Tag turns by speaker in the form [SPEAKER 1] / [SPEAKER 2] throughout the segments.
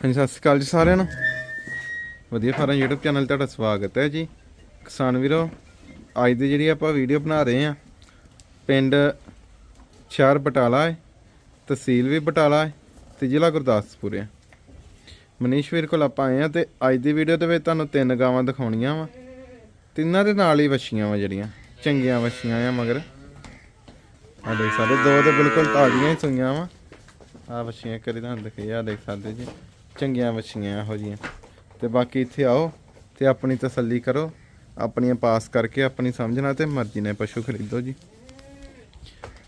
[SPEAKER 1] ਹਾਂਜੀ, ਸਤਿ ਸ਼੍ਰੀ ਅਕਾਲ ਜੀ ਸਾਰਿਆਂ ਨੂੰ। ਵਧੀਆ ਫਾਰਮ YouTube ਚੈਨਲ ਤੁਹਾਡਾ ਸਵਾਗਤ ਹੈ ਜੀ। ਕਿਸਾਨ ਵੀਰੋ, ਅੱਜ ਦੀ ਜਿਹੜੀ ਆਪਾਂ ਵੀਡੀਓ ਬਣਾ ਰਹੇ ਆ ਪਿੰਡ ਸ਼ਹਿਰ ਬਟਾਲਾ ਹੈ, ਤਹਿਸੀਲ ਵੀ ਬਟਾਲਾ ਹੈ ਤੇ ਜ਼ਿਲ੍ਹਾ ਗੁਰਦਾਸਪੁਰ ਹੈ। ਮਨੀਸ਼ ਵੀਰ ਕੋਲ ਆਪਾਂ ਆਏ ਆ ਤੇ ਅੱਜ ਦੀ ਵੀਡੀਓ ਦੇ ਵਿੱਚ ਤੁਹਾਨੂੰ ਤਿੰਨ ਗਾਵਾਂ ਦਿਖਾਉਣੀਆਂ ਵਾ। ਤਿੰਨਾਂ ਦੇ ਨਾਲ ਹੀ ਵਛੀਆਂ ਵਾ ਜਿਹੜੀਆਂ, ਚੰਗੀਆਂ ਵਛੀਆਂ ਆ ਮਗਰ। ਆ ਦੇਖ ਸਕਦੇ ਦੋ ਤੇ ਬਿਲਕੁਲ ਤਾਜ਼ੀਆਂ ਹੀ ਸੂਈਆਂ ਵਾ। ਆ ਵੱਛੀਆਂ ਕਰੀ ਤੁਹਾਨੂੰ ਦਿਖੇ ਆ ਦੇਖ ਸਕਦੇ ਜੀ। ਚੰਗੀਆਂ ਵੱਛੀਆਂ ਇਹੋ ਜੀਆਂ ਤੇ ਬਾਕੀ ਇੱਥੇ ਆਓ ਤੇ ਆਪਣੀ ਤਸੱਲੀ ਕਰੋ ਆਪਣੀਆਂ ਪਾਸ ਕਰਕੇ ਆਪਣੀ ਸਮਝਣਾ ਤੇ ਮਰਜ਼ੀ ਨਾਲ ਪਸ਼ੂ ਖਰੀਦੋ ਜੀ।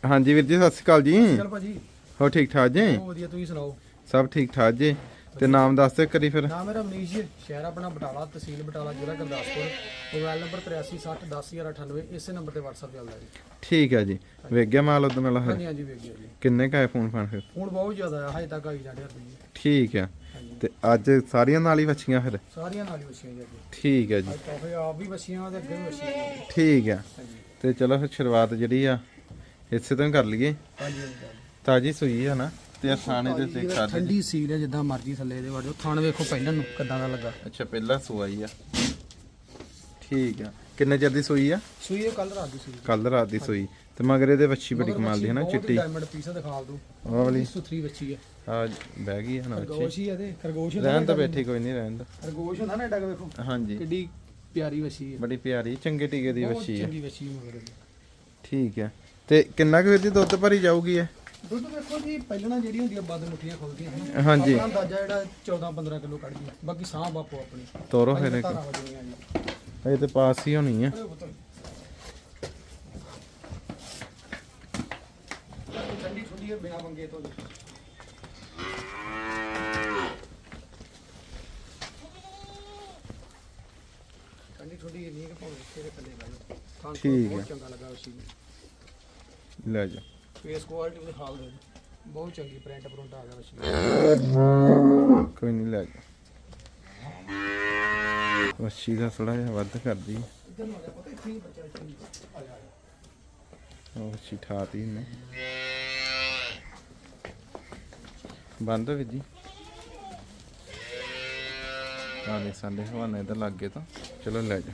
[SPEAKER 1] ਹਾਂਜੀ ਵੀਰ ਜੀ ਸਤਿ ਸ਼੍ਰੀ ਅਕਾਲ ਜੀ।
[SPEAKER 2] ਚਲ ਭਾਜੀ।
[SPEAKER 1] ਹੋ ਠੀਕ ਠਾਕ ਜੀ?
[SPEAKER 2] ਵਧੀਆ ਤੁਸੀਂ ਸੁਣਾਓ?
[SPEAKER 1] ਸਭ ਠੀਕ ਠਾਕ ਜੀ। ਤੇ ਨਾਮ ਦੱਸ ਦਿਓ ਕਰੀ ਫਿਰ।
[SPEAKER 2] ਨਾਮ ਮੇਰਾ ਮਨੀਸ਼ ਜੀ ਸ਼ਹਿਰ ਆਪਣਾ ਬਟਾਲਾ ਤਹਿਸੀਲ ਬਟਾਲਾ ਜ਼ਿਲ੍ਹਾ ਗੁਰਦਾਸਪੁਰ ਮੋਬਾਈਲ ਨੰਬਰ 8360101098 ਇਸੇ ਨੰਬਰ ਤੇ WhatsApp ਚੱਲਦਾ ਜੀ।
[SPEAKER 1] ਠੀਕ ਹੈ ਜੀ। ਵੇਖ ਗਿਆ ਮਾਲ ਉਦੋਂ ਮਿਲਾ
[SPEAKER 2] ਹਾਂਜੀ? ਹਾਂਜੀ ਵੇਖ ਗਿਆ ਜੀ।
[SPEAKER 1] ਕਿੰਨੇ ਕਾਏ ਫੋਨ ਫਾਨ ਫਿਰ?
[SPEAKER 2] ਹੁਣ ਬਹੁਤ ਜ਼ਿਆਦਾ ਆ ਹਜੇ ਤੱਕ ਆਈ ਜਾਂਦੇ ਜੀ।
[SPEAKER 1] ਠੀਕ ਹੈ
[SPEAKER 2] ਹਾਂਜੀ।
[SPEAKER 1] ਤੇ ਅੱਜ ਸਾਰੀਆਂ ਨਾਲ ਹੀ ਵੱਛੀਆਂ ਫਿਰ?
[SPEAKER 2] ਸਾਰੀਆਂ ਨਾਲ ਹੀ ਵਸੀਆਂ ਜੀ
[SPEAKER 1] ਠੀਕ ਹੈ ਜੀ।
[SPEAKER 2] ਤੋਹਫੇ ਆਪ ਵੀ ਵਸੀਆਂ ਤੇ ਅੱਗੇ ਵੀ।
[SPEAKER 1] ਠੀਕ ਹੈ
[SPEAKER 2] ਹਾਂਜੀ।
[SPEAKER 1] ਤੇ ਚਲੋ ਫਿਰ ਸ਼ੁਰੂਆਤ ਜਿਹੜੀ ਆ ਇਸੇ ਤੋਂ ਹੀ ਕਰ ਲਈਏ।
[SPEAKER 2] ਹਾਂਜੀ
[SPEAKER 1] ਤਾਜੀ ਸੂਈ ਆ ਨਾ ਤੇ ਥਾਣੇ ਦੇ ਸਕਦੇ ਜੀ।
[SPEAKER 2] ਠੰਡੀ ਸੀਲ ਹੈ ਜਿੱਦਾਂ ਮਰਜ਼ੀ ਥੱਲੇ ਦੇ ਵੜੋ ਥਣ ਵੇਖੋ ਪਹਿਲਾਂ ਨੂੰ ਕਿੱਦਾਂ ਦਾ ਲੱਗਾ।
[SPEAKER 1] ਅੱਛਾ ਪਹਿਲਾ ਸੂਈ ਆ। ਠੀਕ ਆ। ਕਿੰਨੇ ਚਿਰ ਦੀ ਸੂਈ ਆ?
[SPEAKER 2] ਸੂਈ ਇਹ ਕੱਲ ਰਾਤ ਦੀ ਸੀ
[SPEAKER 1] ਕੱਲ ਰਾਤ ਦੀ ਸੂਈ। ਤੇ ਮਗਰ ਇਹਦੇ ਵੱਛੀ ਬੜੀ ਕਮਾਲ ਦੀ ਹੈ ਨਾ ਚਿੱਟੀ।
[SPEAKER 2] ਡਾਇਮੰਡ ਪੀਸ ਦਿਖਾ ਦੋ।
[SPEAKER 1] ਉਹ ਵਾਲੀ।
[SPEAKER 2] ਸੁਥਰੀ ਬੱਚੀ ਹੈ
[SPEAKER 1] ਆ। ਬਹਿ ਗਈ ਹੈ ਨਾ
[SPEAKER 2] ਖਰਗੋਸ਼
[SPEAKER 1] ਵੱਛੀ
[SPEAKER 2] ਹੀ ਆ ਤੇ ਖਰਗੋਸ਼ ਹੁੰਦਾ
[SPEAKER 1] ਰਹਿਣ ਤਾਂ
[SPEAKER 2] ਨਾ
[SPEAKER 1] ਬੈਠੀ ਕੋਈ ਨਹੀਂ ਰਹਿਣ ਦਾ।
[SPEAKER 2] ਖਰਗੋਸ਼ ਹੁੰਦਾ ਨਾ ਏਡਾ ਕੁ ਵੇਖੋ
[SPEAKER 1] ਹਾਂਜੀ।
[SPEAKER 2] ਕਿੱਡੀ ਪਿਆਰੀ ਵਸੀ ਹੈ
[SPEAKER 1] ਬੜੀ ਪਿਆਰੀ ਚੰਗੇ ਟੀਕੇ ਦੀ ਵੱਛੀ ਆ।
[SPEAKER 2] ਚੰਗੀ ਵਸੀ ਮਗਰ ਇਹਦੀ।
[SPEAKER 1] ਠੀਕ ਆ। ਤੇ ਕਿੰਨਾ ਕੁ ਜੀ ਦੁੱਧ ਭਰੀ ਜਾਊਗੀ ਇਹ?
[SPEAKER 2] ਦੁੱਧ ਵੇਖੋ ਜੀ ਪਹਿਲਾਂ ਜਿਹੜੀ ਹੁੰਦੀ ਆ ਬੰਦ ਮੁੱਠੀਆਂ ਖੁੱਲਦੀਆਂ ਹਨ
[SPEAKER 1] ਹਾਂਜੀ।
[SPEAKER 2] ਆਪਣਾ ਅੰਦਾਜ਼ਾ ਜਿਹੜਾ 14 15 ਕਿਲੋ ਕੱਢਦੀ ਆ। ਬਾਕੀ ਸਾਹ ਬਾਪੋ ਆਪਣੀ।
[SPEAKER 1] ਤੋਰੋ ਫਿਰ ਇੱਕ।
[SPEAKER 2] ਧਾਰਾਂ ਵਜਣੀਆਂ ਜੀ
[SPEAKER 1] ਇਹ ਤੇ ਪਾਸ ਹੀ ਹੋਣੀ ਆ
[SPEAKER 2] ਠੰਡੀ ਠੰਡੀ ਬਿਨਾ ਬੰਗੇ ਤੋਂ ਜੀ। ਠੰਡੀ ਠੰਡੀ ਨਹੀਂ ਕਿ ਭਾਵੇਂ ਤੇਰੇ ਥੱਲੇ ਬਹਿ ਜਾਓ
[SPEAKER 1] ਠੀਕ
[SPEAKER 2] ਬਹੁਤ
[SPEAKER 1] ਹੈ।
[SPEAKER 2] ਚੰਗਾ ਲੱਗਾ ਉਸ ਚੀਜ਼ ਨੂੰ
[SPEAKER 1] ਲੈ ਜਾ
[SPEAKER 2] ਫੇਸ ਕੁਆਲਿਟੀ ਦੇ ਹਾਲ ਦੇ ਬਹੁਤ ਚੰਗੀ ਪ੍ਰਿੰਟ ਪ੍ਰਿੰਟ ਆ ਗਿਆ ਵਸ਼ੀ
[SPEAKER 1] ਕੋਈ ਨਹੀਂ ਲੈ ਜਾ ਮੱਛੀ ਦਾ ਥੋੜਾ ਜਿਹਾ ਵੱਧ ਕਰਦੀ। ਉਹ ਵੱਛੀ ਠਾਤੀ ਨੇ ਬੰਦ ਹੋ ਜੀ। ਆਲੇ ਸਾਡੇ ਹਵਾਨੇ ਇਧਰ ਲੱਗ ਗਏ ਤਾਂ। ਚਲੋ ਲੈ ਜਾ।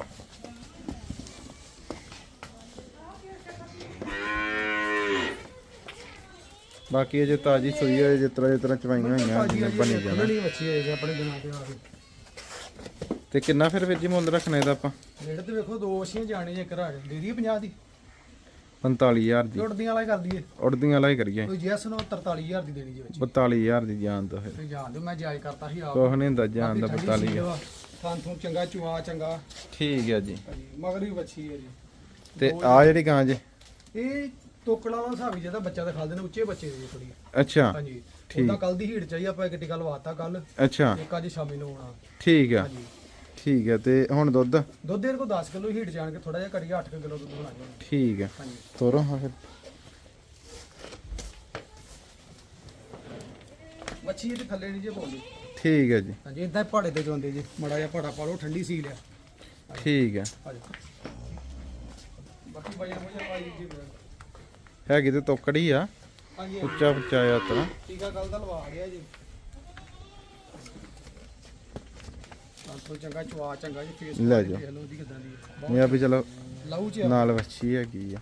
[SPEAKER 1] ਬਾਕੀ ਇਹ ਜੇ ਤਾਜੀ ਸੂਈ ਹੋਏ ਜਿਸ ਤਰ੍ਹਾਂ ਜਿਸ ਤਰ੍ਹਾਂ ਚਵਾਈਆਂ ਹੋਈਆਂ ਬਣੀ ਜਾਣਾ।
[SPEAKER 2] ਖੁੱਲਣੀ ਬੱਚੀ ਹੈ ਆਪਣੇ ਦਿਨਾਂ ਤੇ ਆ ਗਈ
[SPEAKER 1] ਤੇ ਕਿੰਨਾ ਫਿਰ ਵੀਰ ਜੀ ਮੁੱਲ ਰੱਖਣਾ ਇਹਦਾ ਆਪਾਂ?
[SPEAKER 2] ਰੇਟ ਤੇ ਵੇਖੋ ਦੋ ਵਸ਼ੀਆਂ ਜਾਣੇ ਜੇ ਦੇ ਦਈਏ 50 ਦੀ?
[SPEAKER 1] 45000 ਦੀ।
[SPEAKER 2] ਜੁੜਦੀਆਂ ਵਾਲਾ ਹੀ ਕਰ ਦਈਏ।
[SPEAKER 1] ਉੜਦੀਆਂ ਵਾਲਾ ਹੀ ਕਰੀਏ।
[SPEAKER 2] ਕੋਈ ਜੈਸ ਨੂੰ 43000 ਦੀ ਦੇਣੀ ਜੀ ਵਿੱਚ।
[SPEAKER 1] 42000 ਦੀ ਜਾਨ ਦੋ ਫਿਰ।
[SPEAKER 2] ਤੁਸੀਂ ਜਾਣ ਦਿਓ ਮੈਂ ਜਾਇਜ਼ ਕਰਤਾ ਸੀ ਆਪ।
[SPEAKER 1] ਕੁਛ ਨਹੀਂ ਹੁੰਦਾ ਜਾਨ ਦਾ 42000
[SPEAKER 2] ਥਾਂ ਥੂੰ ਚੰਗਾ ਚੁਆ ਚੰਗਾ।
[SPEAKER 1] ਠੀਕ ਹੈ ਜੀ।
[SPEAKER 2] ਹਾਂਜੀ ਮਗਰ ਵੀ ਬੱਚੀ ਹੈ ਜੀ।
[SPEAKER 1] ਤੇ ਆ ਜਿਹੜੀ ਗਾਂ ਜੇ?
[SPEAKER 2] ਇਹ ਤੋਕੜਾ ਵਾਲਾ ਹਿਸਾਬ ਹੀ ਜਿਹਦਾ ਬੱਚਾ ਦਿਖਾ ਦੇਣਾ ਉੱਚੇ ਬੱਚੇ ਦੀ ਥੋੜੀ
[SPEAKER 1] ਅੱਛਾ
[SPEAKER 2] ਹਾਂਜੀ
[SPEAKER 1] ਠੀਕ।
[SPEAKER 2] ਉਹਦਾ ਕੱਲ ਦੀ ਹੀਟ ਚਾਹੀ ਆਪਾਂ ਇੱਕ ਟਿਕਾ ਲਵਾਤਾ ਕੱਲ
[SPEAKER 1] ਅੱਛਾ।
[SPEAKER 2] ਇੱਕ ਅੱਜ ਸ਼ਾਮੀ ਨੂੰ ਆਉਣਾ।
[SPEAKER 1] ਠੀਕ ਆ।
[SPEAKER 2] ਹਾਂਜੀ।
[SPEAKER 1] ਠੀਕ ਹੈ ਤੇ ਹੁਣ ਦੁੱਧ?
[SPEAKER 2] ਦੁੱਧ ਇਹਦੇ ਕੋਲ 10 ਕਿਲੋ ਹੀਟ ਜਾਣ ਕੇ ਥੋੜਾ ਜਿਹਾ ਘਟੀਆ 8 ਕਿਲੋ ਦੁੱਧ ਬਣਾ ਜਾਣਾ
[SPEAKER 1] ਠੀਕ ਹੈ।
[SPEAKER 2] ਹਾਂਜੀ।
[SPEAKER 1] ਤੋਰੋ ਹਾਂ ਫਿਰ।
[SPEAKER 2] ਮੱਛੀ ਇਹਦੇ ਥੱਲੇ ਨਹੀਂ ਜੇ ਪਾਉਂਦੀ।
[SPEAKER 1] ਠੀਕ ਹੈ ਜੀ।
[SPEAKER 2] ਹਾਂਜੀ ਇਦਾਂ ਪਹਾੜੇ ਤੇ ਜਾਂਦੇ ਜੀ। ਮੜਾ ਜਿਹਾ ਪਹਾੜਾ ਪਾ ਲਓ ਠੰਡੀ ਸੀ ਲਿਆ
[SPEAKER 1] ਠੀਕ ਹੈ।
[SPEAKER 2] ਹਾਂਜੀ। ਬਾਕੀ ਵਜਨ ਵਜਨ ਵਾਲੀ ਜੀ
[SPEAKER 1] ਹੈਗੀ ਤੇ ਤੋਕੜੀ ਆ।
[SPEAKER 2] ਹਾਂਜੀ
[SPEAKER 1] ਉੱਚਾ ਉੱਚਾ ਆ ਤਰਾ।
[SPEAKER 2] ਟੀਕਾ ਗੱਲ ਦਾ ਲਵਾ ਗਿਆ ਜੀ। ਤੋਂ ਚੰਗਾ ਚਵਾ ਚੰਗਾ ਜੀ ਫੇਸ
[SPEAKER 1] ਲੈ ਜਾਓ।
[SPEAKER 2] ਦੇਖ ਲਓ ਉਹਦੀ ਕਿਦਾਂ ਦੀ ਹੈ।
[SPEAKER 1] ਇਹ ਆ ਵੀ ਚਲੋ
[SPEAKER 2] ਲਹੂ ਚ ਆ।
[SPEAKER 1] ਨਾਲ ਵੱਛੀ ਹੈਗੀ ਆ।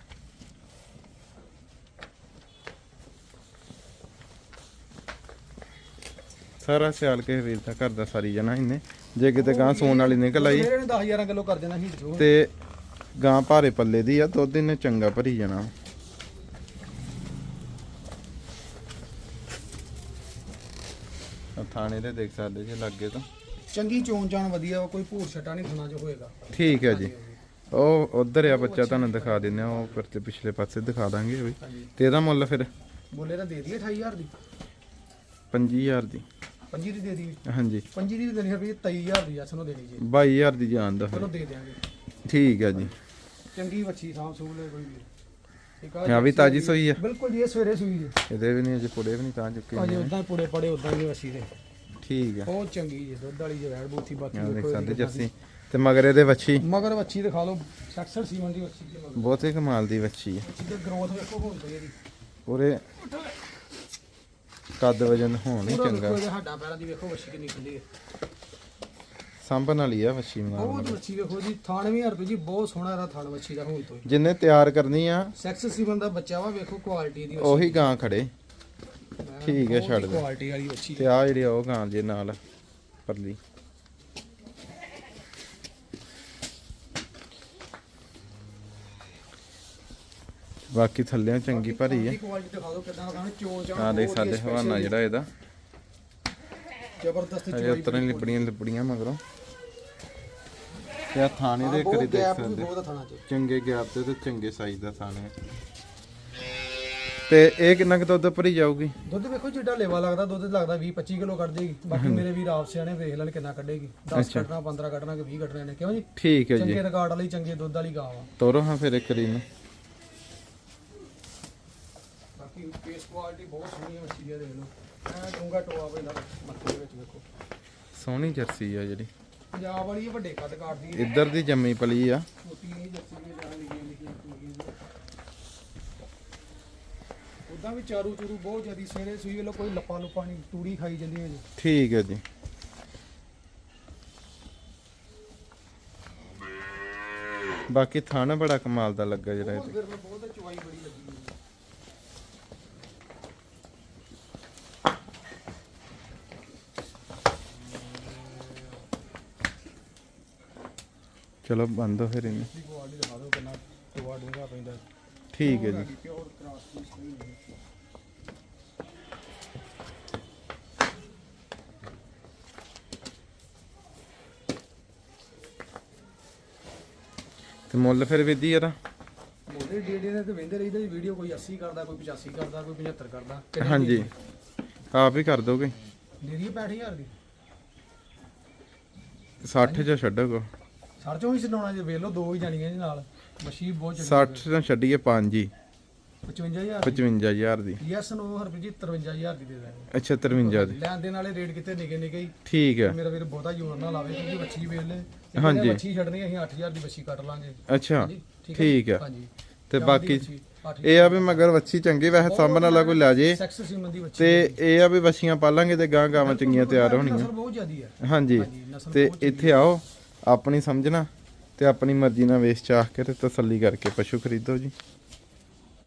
[SPEAKER 1] ਸਾਰਾ ਸਿਆਲ ਕੇ ਵੀਰ ਦਾ ਘਰ ਦਾ ਸਾਰੀ ਜਣਾ ਇਹਨੇ। ਜੇ ਕਿਤੇ ਗਾਂ ਸੂਣ ਵਾਲੀ ਨਿਕਲ ਆਈ।
[SPEAKER 2] ਇਹਨੇ 10000 ਕਿਲੋ ਕਰ ਦੇਣਾ ਹੀਟ ਜੋ
[SPEAKER 1] ਤੇ ਗਾਂ ਭਾਰੇ ਪੱਲੇ ਦੀ ਆ ਦੁੱਧ ਇਹਨੇ ਚੰਗਾ ਭਰੀ ਜਾਣਾ। ਆ ਥਾਣੇ ਦੇ ਦੇਖ ਸਕਦੇ ਜੇ ਲੱਗੇ ਤਾਂ।
[SPEAKER 2] ਚੰਗੀ ਚੋਣ ਚਾਣ ਵਧੀਆ ਵਾ, ਕੋਈ ਭੂਰ ਛਟਾ ਨਹੀਂ ਖਾਣਾ ਜੋ ਹੋਏਗਾ।
[SPEAKER 1] ਠੀਕ ਹੈ ਜੀ। ਉਹ ਉਧਰ ਆ ਬੱਚਾ ਤੁਹਾਨੂੰ ਦਿਖਾ ਦਿੰਨੇ ਆ ਉਹ ਫਿਰ ਤੇ ਪਿਛਲੇ ਪਾਸੇ ਦਿਖਾ ਦਾਂਗੇ ਵੀ।
[SPEAKER 2] ਹਾਂਜੀ।
[SPEAKER 1] ਤੇ ਇਹਦਾ ਮੁੱਲ ਫਿਰ?
[SPEAKER 2] ਬੋਲੇ ਤਾਂ ਦੇ ਦਈਏ 28000 ਦੀ?
[SPEAKER 1] 25000 ਦੀ।
[SPEAKER 2] ਪੰਜੀ ਦੀ ਦੇ ਦਈਏ?
[SPEAKER 1] ਹਾਂਜੀ।
[SPEAKER 2] ਪੰਜੀ ਦੀ ਦੇਣੀ ਰੁਪਏ 23000 ਦੀ ਅਸਨੋਂ ਦੇਣੀ ਜੀ
[SPEAKER 1] 22000 ਦੀ ਜਾਨ ਦਾ
[SPEAKER 2] ਚਲੋ
[SPEAKER 1] ਫਿਰ
[SPEAKER 2] ਦੇ ਦਿਆਂਗੇ।
[SPEAKER 1] ਠੀਕ ਹੈ ਜੀ।
[SPEAKER 2] ਚੰਗੀ ਵੱਛੀ ਸਾਂਭ ਸੂਲ ਲੈ ਕੋਈ ਵੀ
[SPEAKER 1] ਆ ਵੀ ਤਾਜੀ ਸੂਈ ਆ।
[SPEAKER 2] ਬਿਲਕੁਲ ਜੀ ਇਹ ਸਵੇਰੇ ਸੂਈ ਜੀ।
[SPEAKER 1] ਇਹਦੇ ਵੀ ਨਹੀਂ ਅਜੇ ਪੁੜੇ ਵੀ ਨਹੀਂ ਤਾਂ ਚੁੱਕੇ ਨੇ।
[SPEAKER 2] ਉਦਾਂ ਪੁੜੇ ਪੜੇ ਉਦਾਂ ਹੀ ਵੱਛੀ ਦੇ।
[SPEAKER 1] ਠੀਕ ਹੈ
[SPEAKER 2] ਬਹੁਤ ਚੰਗੀ ਜੀ ਦੁੱਧ ਵਾਲੀ ਜੇ ਵੈੜ ਬੂਥੀ ਬਾਕੀ
[SPEAKER 1] ਆ ਦੇਖ
[SPEAKER 2] ਦੇਖੋ
[SPEAKER 1] ਸਕਦੇ
[SPEAKER 2] ਇਹਦੀ
[SPEAKER 1] ਜੱਸੀ। ਤੇ ਮਗਰ ਇਹਦੇ ਵੱਛੀ?
[SPEAKER 2] ਮਗਰ ਵੱਛੀ ਦਿਖਾ ਲਓ 66 ਸੀਮਨ ਦੀ ਵੱਛੀ ਦੇ ਮਗਰ।
[SPEAKER 1] ਬਹੁਤੇ ਕਮਾਲ ਦੀ ਵੱਛੀ ਹੈ
[SPEAKER 2] ਵੱਛੀ ਦੀ ਗਰੋਥ ਵੇਖੋ ਹੁਣ ਤੇ ਇਹਦੀ।
[SPEAKER 1] ਪੂਰੇ ਕੱਦ ਵਜਨ ਹੋਣ ਹੀ
[SPEAKER 2] ਪੂਰਾ
[SPEAKER 1] ਚੰਗਾ।
[SPEAKER 2] ਵੇਖੋ ਇਹਦੇ ਹੱਡਾਂ ਪੈਰਾਂ ਦੀ ਵੇਖੋ ਵੱਛੀ ਕਿੰਨੀ ਖੁੱਲੀ ਹੈ
[SPEAKER 1] ਸਾਂਭਣ ਵਾਲੀ ਆ ਵੱਛੀ ਮਾਰ
[SPEAKER 2] ਬਹੁਤ ਵੱਛੀ ਵੇਖੋ ਜੀ ਥਾਣ ਵੀ ਹਰਪੀ ਜੀ ਬਹੁਤ ਸੋਹਣਾ ਇਹਦਾ ਥਾਣ ਵੱਛੀ ਦਾ ਹੁਣ ਤੋਂ
[SPEAKER 1] ਜਿੰਨੇ ਤਿਆਰ ਕਰਨੀ ਆ
[SPEAKER 2] ਸੈਕਸ ਸੀਮਨ ਦਾ ਬੱਚਾ ਵਾ ਵੇਖੋ ਕੁਆਲਿਟੀ ਦੀ
[SPEAKER 1] ਉਹੀ ਗਾਂ ਖੜੇ। ਠੀਕ ਹੈ, ਛੱਡ ਦੇ।
[SPEAKER 2] ਕੁਆਲਿਟੀ ਵਾਲੀ ਵੱਛੀ
[SPEAKER 1] ਤੇ ਆ ਜਿਹੜੀ ਉਹ ਗਾਂ ਜੇ ਨਾਲ ਪਰਲੀ। ਬਾਕੀ ਥੱਲਿਆਂ ਚੰਗੀ ਭਰੀ ਹੈ।
[SPEAKER 2] ਕੁਆਲਿਟੀ ਦਿਖਾ ਦਿਓ ਕਿਦਾਂ
[SPEAKER 1] ਆ ਸਾਡੇ ਹਵਾਨਾ ਜਿਹੜਾ ਇਹਦਾ।
[SPEAKER 2] ਜ਼ਬਰਦਸਤ ਚੋਈ
[SPEAKER 1] ਉਤਰਨ ਲਿਪੜੀਆਂ ਲਿਪੜੀਆਂ ਮਗਰੋਂ। ਤੇ ਆ ਥਾਣੇ ਦੇ ਕਰੀ ਦੇਖ ਸਕਦੇ। ਚੰਗੇ ਗੈਪ ਤੇ ਤੇ ਚੰਗੇ ਸਾਈਜ਼ ਦਾ ਥਾਣੇ ਤੇ ਇਹ ਕਿੰਨਾ ਕੁ ਦੁੱਧ ਭਰੀ ਜਾਊਗੀ?
[SPEAKER 2] ਦੁੱਧ ਵੇਖੋ ਜਿੱਡਾ ਲੇਵਾ ਲੱਗਦਾ ਦੁੱਧ ਲੱਗਦਾ 20 25 ਕਿਲੋ ਕੱਢ ਦੇਗੀ। ਬਾਕੀ ਮੇਰੇ ਵੀਰ ਆਪ ਸਿਆਣੇ ਵੇਖ ਲੈਣ ਕਿੰਨਾ ਕੱਢੇਗੀ। 10 ਕੱਢਣਾ 15 ਕੱਢਣਾ ਕਿ 20 ਕੱਢਣੇ ਨੇ ਕਿਉਂ ਜੀ?
[SPEAKER 1] ਠੀਕ ਹੈ ਜੀ।
[SPEAKER 2] ਚੰਗੇ ਰਿਕਾਰਡ ਵਾਲੀ ਚੰਗੇ ਦੁੱਧ ਵਾਲੀ ਗਾਂ ਵਾ।
[SPEAKER 1] ਤੋਰੋ ਹਾਂ ਫਿਰ ਇੱਕ ਰੀ ਨੂੰ
[SPEAKER 2] ਬਾਕੀ ਫੇਸ ਕੁਆਲਿਟੀ ਬਹੁਤ ਸੋਹਣੀ ਹੈ ਮੱਛੀ ਦੀ ਦੇਖ ਲਓ। ਐ ਡੂੰਗਾ ਟੋਆ ਪੈਂਦਾ ਮੱਥੇ ਦੇ ਵਿੱਚ ਵੇਖੋ।
[SPEAKER 1] ਸੋਹਣੀ ਜਰਸੀ ਆ ਜਿਹੜੀ।
[SPEAKER 2] ਪੰਜਾਬ ਵਾਲੀ ਇਹ ਵੱਡੇ ਕੱਦ ਕਾਟਦੀ ਹੈ
[SPEAKER 1] ਇੱਧਰ ਦੀ ਜੰਮੀ ਪਲੀ ਆ।
[SPEAKER 2] ਛੋਟੀ ਨਹੀਂ ਜੱਸੀ ਵੀ ਜਾਨ ਲਿਖੀਆਂ ਲਿਖੀਆਂ ਲਿਖੀਆਂ ਉਦਾਂ ਵੀ ਚਾਰੂ ਚੂਰੂ ਬਹੁਤ ਜ਼ਿਆਦੀ ਸੇਰੇ ਸੂਈ ਵੱਲੋਂ ਕੋਈ ਲੱਪਾ ਲੁੱਪਾ ਨਹੀਂ ਤੂੜੀ ਖਾਈ ਜਾਂਦੀ ਹੈ ਜੀ।
[SPEAKER 1] ਠੀਕ ਹੈ ਜੀ। ਬਾਕੀ ਥਾਣਾ ਬੜਾ ਕਮਾਲ ਦਾ ਲੱਗਾ ਜਿਹੜਾ ਇਹ
[SPEAKER 2] ਫਿਰ ਮੈਂ ਬਹੁਤ ਚੁਆਈ ਬੜੀ ਲੱਗੀ ਹੈ।
[SPEAKER 1] ਚਲੋ ਬੰਦ ਹੋ ਫਿਰ ਇਹਨੂੰ।
[SPEAKER 2] ਦੀ ਕੁਆਲਿਟੀ ਦਿਖਾ ਦਿਓ ਕਿੰਨਾ ਟੋਆ ਡੂੰਗਾ ਪੈਂਦਾ।
[SPEAKER 1] ਠੀਕ ਹੈ ਜੀ।
[SPEAKER 2] ਪਿਓਰ ਕ੍ਰਾਸ ਪੀਸ ਨਹੀਂ ਹੈ
[SPEAKER 1] ਤੇ ਮੁੱਲ ਫਿਰ ਵਿਧੀ ਯਾਰ
[SPEAKER 2] ਮੋਢੇ ਡੇਡੇ ਨੇ ਤੇ ਵੇਂਦੇ ਰਹੀਦਾ ਜੀ ਵੀਡੀਓ ਕੋਈ 80 ਕਰਦਾ ਕੋਈ 85 ਕਰਦਾ ਕੋਈ 75 ਕਰਦਾ।
[SPEAKER 1] ਹਾਂਜੀ। ਆਪ ਹੀ ਕਰ ਦੋਗੇ।
[SPEAKER 2] ਦੇ ਦਈਏ 65000 ਦੀ?
[SPEAKER 1] 60 ਚ ਛੱਡੋਗੇ
[SPEAKER 2] ਸਰ ਚੋਂ ਹੀ ਛਡਾਉਣਾ ਜੇ ਵੇਖ ਲਓ ਦੋ ਹੀ ਜਾਣੀਆਂ ਜੀ ਨਾਲ। ਮਸ਼ੀਨ ਬਹੁਤ
[SPEAKER 1] 60 ਤੋਂ ਛੱਡੀਏ 5 ਹੀ।
[SPEAKER 2] 55000
[SPEAKER 1] 55000 ਦੀ।
[SPEAKER 2] ਯੈਸ ਨੋ ਹਰਪ੍ਰੀਤ ਜੀ 53000 ਦੀ ਦੇ ਦਾਂਗੇ
[SPEAKER 1] ਅੱਛਾ 53 ਦੀ।
[SPEAKER 2] ਲੈਣ ਦੇ ਨਾਲੇ ਰੇਟ ਕਿਤੇ ਨਿਕੇ ਨਿਕੇ ਹੀ।
[SPEAKER 1] ਠੀਕ ਹੈ।
[SPEAKER 2] ਮੇਰਾ ਵੀਰ ਬਹੁਤਾ ਜ਼ੋਰ ਨਾ ਲਾਵੇ ਕਿਉਂਕਿ ਬੱਚੀ ਵੇਚ ਲੈ।
[SPEAKER 1] ਹਾਂਜੀ।
[SPEAKER 2] ਬੱਚੀ ਛੱਡਣੀ ਅਸੀਂ 8000 ਦੀ ਬੱਚੀ ਕੱਟ ਲਾਂਗੇ।
[SPEAKER 1] ਅੱਛਾ ਠੀਕ ਹੈ।
[SPEAKER 2] ਹਾਂਜੀ।
[SPEAKER 1] ਤੇ
[SPEAKER 2] ਜਾਂ
[SPEAKER 1] ਬਾਕੀ ਇਹ ਆ ਵੀ ਮਗਰ ਵੱਛੀ ਚੰਗੀ ਵੈਸੇ ਸਾਂਭਣ ਵਾਲਾ ਕੋਈ ਲੈ ਜੇ। ਤੇ ਇਹ ਆ ਵੀ ਵੱਛੀਆਂ ਪਾਲਾਂਗੇ ਤੇ ਗਾਂ ਗਾਵਾਂ ਚੰਗੀਆਂ ਤਿਆਰ ਹੋਣਗੀਆਂ
[SPEAKER 2] ਨਸਲ ਬਹੁਤ ਜ਼ਿਆਦੀ ਹੈ।
[SPEAKER 1] ਹਾਂਜੀ। ਤੇ ਇੱਥੇ ਆਓ ਆਪਣੀ ਸਮਝਣਾ ਤੇ ਆਪਣੀ ਮਰਜ਼ੀ ਨਾਲ ਵੇਚ ਚਾਹ ਕੇ ਤੇ ਤਸੱਲੀ ਕਰਕੇ ਪਸ਼ੂ ਖਰੀਦੋ ਜੀ।